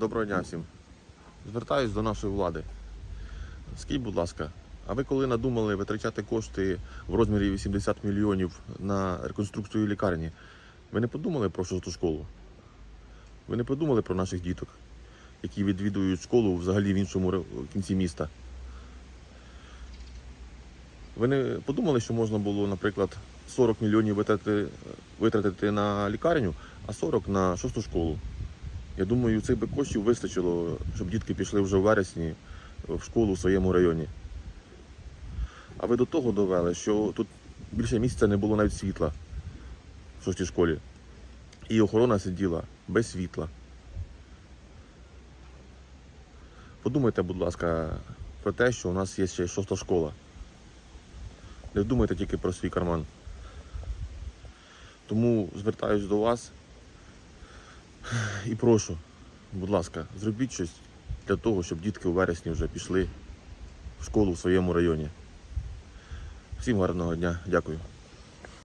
Доброго дня всім. Звертаюсь до нашої влади. Скажіть, будь ласка, а ви коли надумали витрачати кошти в розмірі 80 мільйонів на реконструкцію лікарні, ви не подумали про шосту школу? Ви не подумали про наших діток, які відвідують школу взагалі в іншому кінці міста? Ви не подумали, що можна було, наприклад, 40 мільйонів витратити, витратити на лікарню, а 40 на шосту школу? Я думаю, цих би коштів вистачило, щоб дітки пішли вже в вересні в школу в своєму районі. А ви до того довели, що тут більше місяця не було навіть світла в шостій школі. І охорона сиділа без світла. Подумайте, будь ласка, про те, що у нас є ще шоста школа. Не думайте тільки про свій карман. Тому звертаюсь до вас і прошу, будь ласка, зробіть щось для того, щоб дітки у вересні вже пішли в школу в своєму районі. Всім гарного дня, дякую.